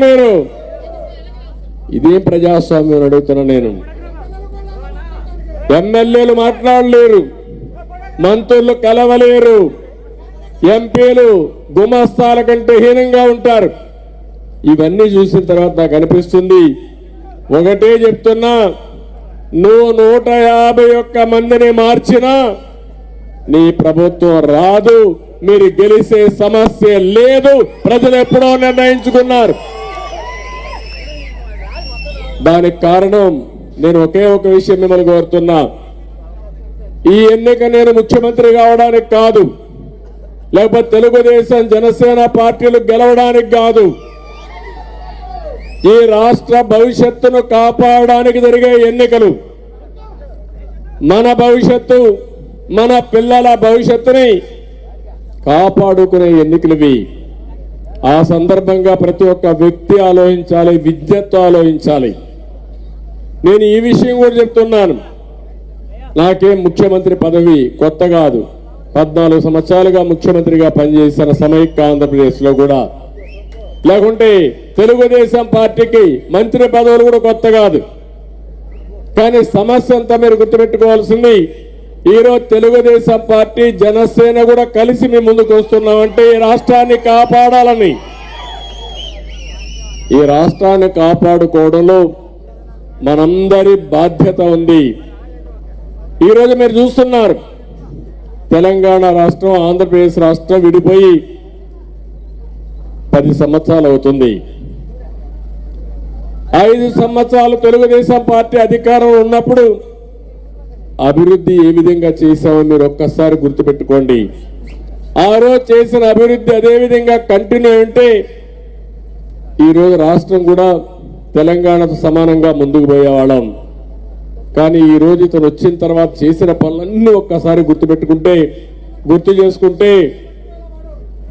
మీరు ఇదేం ప్రజాస్వామ్యం అడుగుతున్నా నేను. ఎమ్మెల్యేలు మాట్లాడలేరు. మంత్రులు కలవలేరు. ఎంపీలు గుమస్తాల కంటే హీనంగా ఉంటారు. ఇవన్నీ చూసిన తర్వాత నాకు అనిపిస్తుంది ఒకటే చెప్తున్నా నువ్వు నూట యాభై ఒక్క మందిని మార్చినా నీ ప్రభుత్వం రాదు. మీరు గెలిసే సమస్య లేదు. ప్రజలు ఎప్పుడో నిర్ణయించుకున్నారు. దానికి కారణం నేను ఒకే ఒక విషయం మిమ్మల్ని కోరుతున్నా. ఈ ఎన్నిక నేను ముఖ్యమంత్రి కావడానికి కాదు లేకపోతే తెలుగుదేశం జనసేన పార్టీలు గెలవడానికి కాదు. ఈ రాష్ట్ర భవిష్యత్తును కాపాడడానికి జరిగే ఎన్నికలు మన భవిష్యత్తు మన పిల్లల భవిష్యత్తుని కాపాడుకునే ఎన్నికలువి. ఆ సందర్భంగా ప్రతి ఒక్క వ్యక్తి ఆలోచించాలి విద్యతో ఆలోచించాలి. నేను ఈ విషయం కూడా చెప్తున్నాను. నాకేం ముఖ్యమంత్రి పదవి కొత్త కాదు. పద్నాలుగు సంవత్సరాలుగా ముఖ్యమంత్రిగా పనిచేసిన సమైక్య ఆంధ్రప్రదేశ్లో కూడా. లేకుంటే తెలుగుదేశం పార్టీకి మంత్రి పదవులు కూడా కొత్త కాదు. కానీ సమస్య అంతా మీరు గుర్తుపెట్టుకోవాల్సింది ఈరోజు తెలుగుదేశం పార్టీ జనసేన కూడా కలిసి మేము ముందుకు వస్తున్నామంటే ఈ రాష్ట్రాన్ని కాపాడాలని. ఈ రాష్ట్రాన్ని కాపాడుకోవడంలో మనందరి బాధ్యత ఉంది. ఈరోజు మీరు చూస్తున్నారు తెలంగాణ రాష్ట్రం ఆంధ్రప్రదేశ్ రాష్ట్రం విడిపోయి పది సంవత్సరాలు అవుతుంది. ఐదు సంవత్సరాలు తెలుగుదేశం పార్టీ అధికారంలో ఉన్నప్పుడు అభివృద్ధి ఏ విధంగా చేశామో మీరు ఒక్కసారి గుర్తుపెట్టుకోండి. ఆ రోజు చేసిన అభివృద్ధి అదే విధంగా కంటిన్యూ అంటే ఈరోజు రాష్ట్రం కూడా తెలంగాణతో సమానంగా ముందుకు పోయేవాళ్ళం. కానీ ఈ రోజు ఇతను వచ్చిన తర్వాత చేసిన పనులన్నీ ఒక్కసారి గుర్తుపెట్టుకుంటే గుర్తు చేసుకుంటే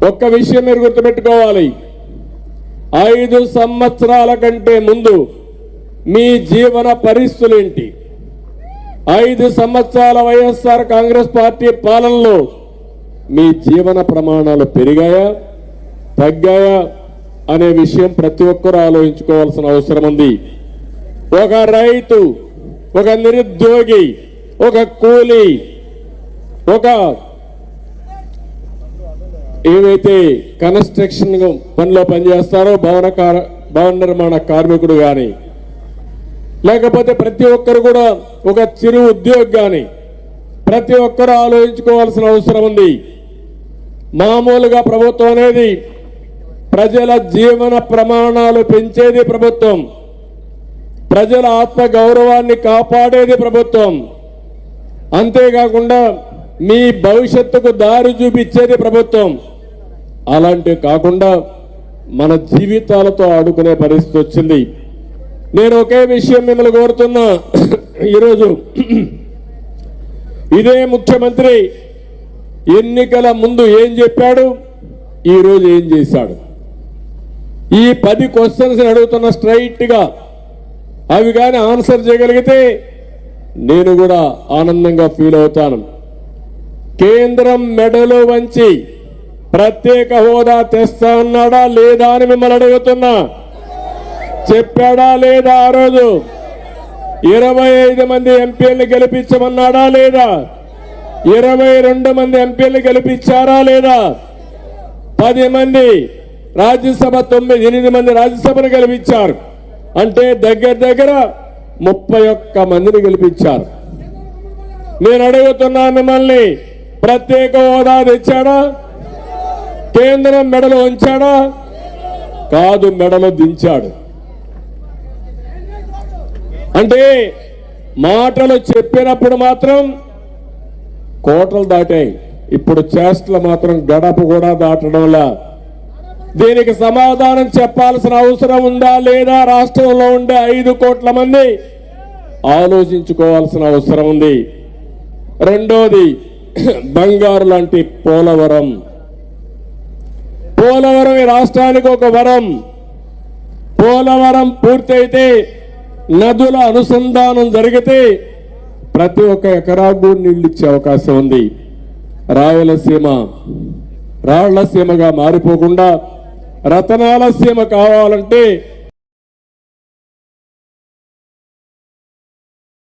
ఒక్క విషయం మీరు గుర్తుపెట్టుకోవాలి. ఐదు సంవత్సరాల కంటే ముందు మీ జీవన పరిస్థితులు ఏంటి ఐదు సంవత్సరాల వైఎస్ఆర్ కాంగ్రెస్ పార్టీ పాలనలో మీ జీవన ప్రమాణాలు పెరిగాయా? తగ్గాయా? అనే విషయం ప్రతి ఒక్కరూ ఆలోచించుకోవాల్సిన అవసరం ఉంది. ఒక రైతు ఒక నిరుద్యోగి ఒక కూలి ఒక ఏవైతే కన్స్ట్రక్షన్ పనిలో పనిచేస్తారో భవన కార- భవన నిర్మాణ కార్మికుడు కానీ లేకపోతే ప్రతి ఒక్కరు కూడా ఒక చిరు ఉద్యోగి కానీ ప్రతి ఒక్కరు ఆలోచించుకోవాల్సిన అవసరం ఉంది. మామూలుగా ప్రభుత్వం అనేది ప్రజల జీవన ప్రమాణాలు పెంచేది ప్రభుత్వం. ప్రజల ఆత్మ గౌరవాన్ని కాపాడేది ప్రభుత్వం. అంతేకాకుండా మీ భవిష్యత్తుకు దారి చూపించేది ప్రభుత్వం. అలాంటివి కాకుండా మన జీవితాలతో ఆడుకునే పరిస్థితి వచ్చింది. నేను ఒకే విషయం మిమ్మల్ని కోరుతున్నా. ఈరోజు ఇదే ముఖ్యమంత్రి ఎన్నికల ముందు ఏం చెప్పాడు? ఈరోజు ఏం చేశాడు? ఈ పది క్వశ్చన్స్ అడుగుతున్న స్ట్రైట్గా అవి కానీ ఆన్సర్ చేయగలిగితే నేను కూడా ఆనందంగా ఫీల్ అవుతాను. కేంద్రం మెడలు వంచి ప్రత్యేక హోదా తెస్తా అన్నాడా లేదా అని మిమ్మల్ని అడుగుతున్నా. చెప్పాడా లేదా ఆ రోజు? ఇరవై ఐదు మంది ఎంపీలను గెలిపించమన్నాడా లేదా? ఇరవై రెండు మంది ఎంపీలను గెలిపించారా లేదా? పది మంది రాజ్యసభ తొమ్మిది ఎనిమిది మంది రాజ్యసభను గెలిపించారు. అంటే దగ్గర దగ్గర ముప్పై ఒక్క మందిని గెలిపించారు. నేను అడుగుతున్నా మిమ్మల్ని ప్రత్యేక హోదా తెచ్చాడా? కేంద్రం మెడలో ఉంచాడా కాదు మెడలో దించాడు. అంటే మాటలు చెప్పినప్పుడు మాత్రం కోటలు దాటాయి. ఇప్పుడు చేష్టలు మాత్రం గడప కూడా దాటడంలా దీనికి సమాధానం చెప్పాల్సిన అవసరం ఉందా లేదా? రాష్ట్రంలో ఉండే ఐదు కోట్ల మంది ఆలోచించుకోవాల్సిన అవసరం ఉంది. రెండోది బంగారు లాంటి పోలవరం. పోలవరం ఈ రాష్ట్రానికి ఒక వరం. పోలవరం పూర్తయితే నదుల అనుసంధానం జరిగితే ప్రతి ఒక్క ఎకరాకు నీళ్ళు ఇచ్చే అవకాశం ఉంది. రాయలసీమ రాళ్ళసీమగా మారిపోకుండా రతనాల సీమ కావాలంటే